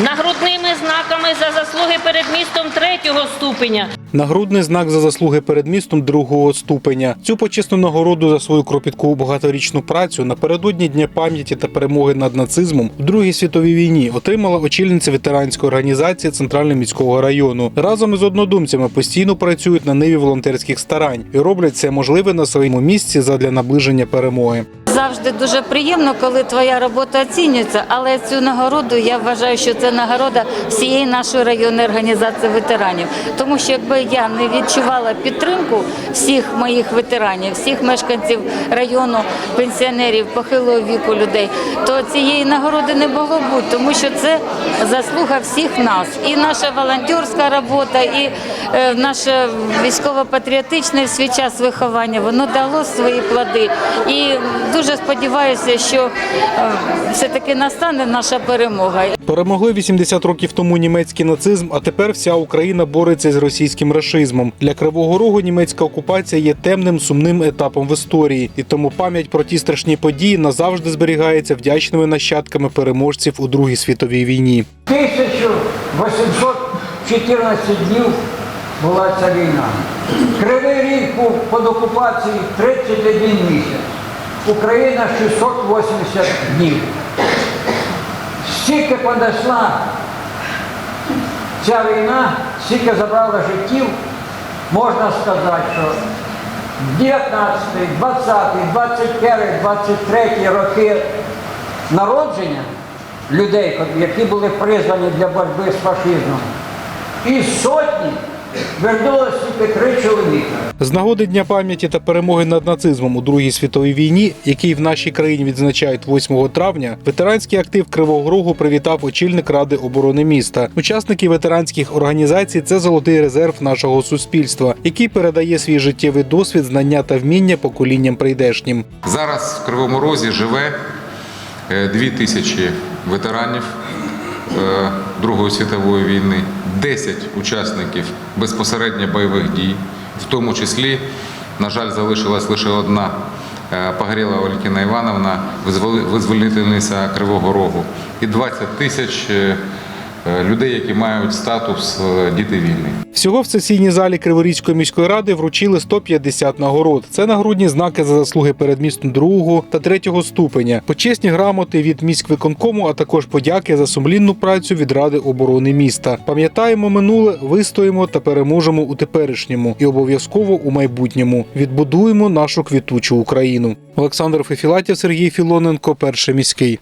нагрудними знаками за заслуги перед містом третього ступеня, Нагрудний знак за заслуги перед містом другого ступеня. Цю почесну нагороду за свою кропітку багаторічну працю напередодні Дня пам'яті та перемоги над нацизмом в Другій світовій війні отримала очільниця ветеранської організації Центрального міського району. Разом із однодумцями постійно працюють на ниві волонтерських старань і роблять це можливе на своєму місці задля наближення перемоги. Завжди дуже приємно, коли твоя робота оцінюється, але цю нагороду я вважаю, що це нагорода всієї нашої районної організації ветеранів. Тому що якби я не відчувала підтримку всіх моїх ветеранів, всіх мешканців району, пенсіонерів, похилого віку людей, то цієї нагороди не було бути, тому що це заслуга всіх нас. І наша волонтерська робота, і е, наше військово-патріотичне в свій час виховання, воно дало свої плоди. І дуже сподіваюся, що е, все-таки настане наша перемога. Перемогли 80 років тому німецький нацизм, а тепер вся Україна бореться з російським рашизмом. Для Кривого Рогу німецька окупація є темним сумним етапом в історії, і тому пам'ять про ті страшні події назавжди зберігається вдячними нащадками переможців у Другій світовій війні. 1814 днів була ця війна. Кривий ріг був під окупацією 31 місяць. Україна 680 днів. Стільки понесла ця війна, стільки забрала життів, можна сказати, що 19, 20, 21, 23 роки народження людей, які були призвані для боротьби з фашизмом, і сотні вернулося тільки три чоловіка. З нагоди Дня пам'яті та перемоги над нацизмом у Другій світовій війні, який в нашій країні відзначають 8 травня, ветеранський актив Кривого Рогу привітав очільник Ради оборони міста. Учасники ветеранських організацій це золотий резерв нашого суспільства, який передає свій життєвий досвід, знання та вміння поколінням прийдешнім. Зараз в Кривому Розі живе е, дві тисячі ветеранів е, Другої світової війни, 10 учасників безпосередньо бойових дій, в тому числі, на жаль, залишилась лише одна Погоріла Погорєла Івановна, визволи- визволительниця Кривого Рогу, і 20 тисяч е, е, людей, які мають статус е, діти війни. Всього в сесійній залі Криворізької міської ради вручили 150 нагород. Це нагрудні знаки за заслуги перед містом другого та третього ступеня, почесні грамоти від міськвиконкому, а також подяки за сумлінну працю від Ради оборони міста. Пам'ятаємо минуле, вистоїмо та переможемо у теперішньому і обов'язково у майбутньому. Відбудуємо нашу квітучу Україну. Олександр Фефілатів, Сергій Філоненко, перший міський.